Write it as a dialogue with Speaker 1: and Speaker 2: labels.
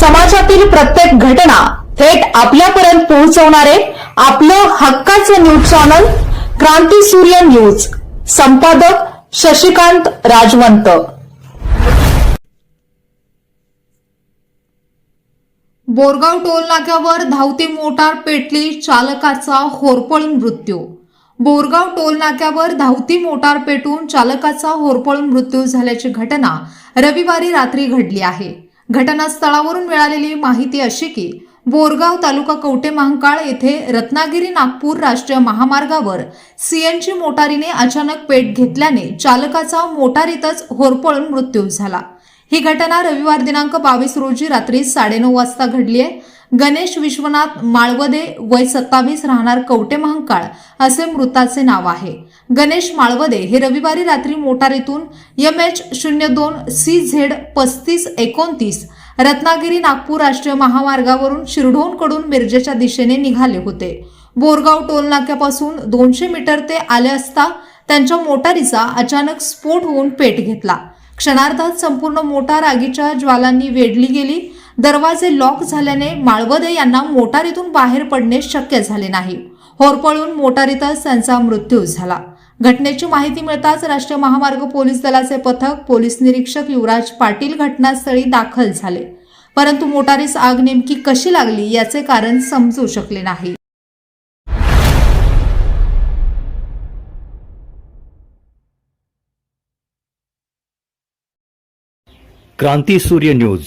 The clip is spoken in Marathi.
Speaker 1: समाजातील प्रत्येक घटना थेट आपल्यापर्यंत पोहोचवणारे आपलं हक्काचं न्यूज चॅनल क्रांती सूर्य न्यूज. संपादक शशिकांत राजवंत.
Speaker 2: बोरगाव टोल नाक्यावर धावती मोटार पेटली चालकाचा होरपळून मृत्यू. बोरगाव टोल नाक्यावर धावती मोटार पेटून चालकाचा होरपळून मृत्यू झाल्याची घटना रविवारी रात्री घडली आहे. घटनास्थळावरून मिळालेली माहिती अशी की बोरगाव तालुका कवटे महांकाळ येथे रत्नागिरी नागपूर राष्ट्रीय महामार्गावर सीएनजी मोटारीने अचानक पेट घेतल्याने चालकाचा मोटारीतच होरपळून मृत्यू झाला. ही घटना रविवार दिनांक बावीस रोजी रात्री साडेनऊ वाजता घडली आहे. गणेश विश्वनाथ माळवदे वय सत्तावीस राहणार कवटे महांकाळ असे मृताचे नाव आहे. गणेश माळवदे हे रविवारी रात्री मोटारीतून एम एच शून्य दोन सी झेड पस्तीस एकोणतीस रत्नागिरी नागपूर राष्ट्रीय महामार्गावरून शिरढोणकडून मिरजेच्या दिशेने निघाले होते. बोरगाव टोलनाक्यापासून दोनशे मीटर ते आले असता त्यांच्या मोटारीचा अचानक स्फोट होऊन पेट घेतला. क्षणार्धात संपूर्ण मोटार आगीच्या ज्वालांनी वेढली गेली. दरवाजे लॉक झाल्याने माळवदे यांना मोटारीतून बाहेर पडणे शक्य झाले नाही. होरपळून मोटारीतच त्यांचा मृत्यू झाला. घटनेची माहिती मिळताच राष्ट्रीय महामार्ग पोलीस दलाचे पथक पोलीस निरीक्षक युवराज पाटील घटनास्थळी दाखल झाले. परंतु मोटारीस आग नेमकी कशी लागली याचे कारण समजू शकले नाही.
Speaker 3: क्रांती सूर्य न्यूज.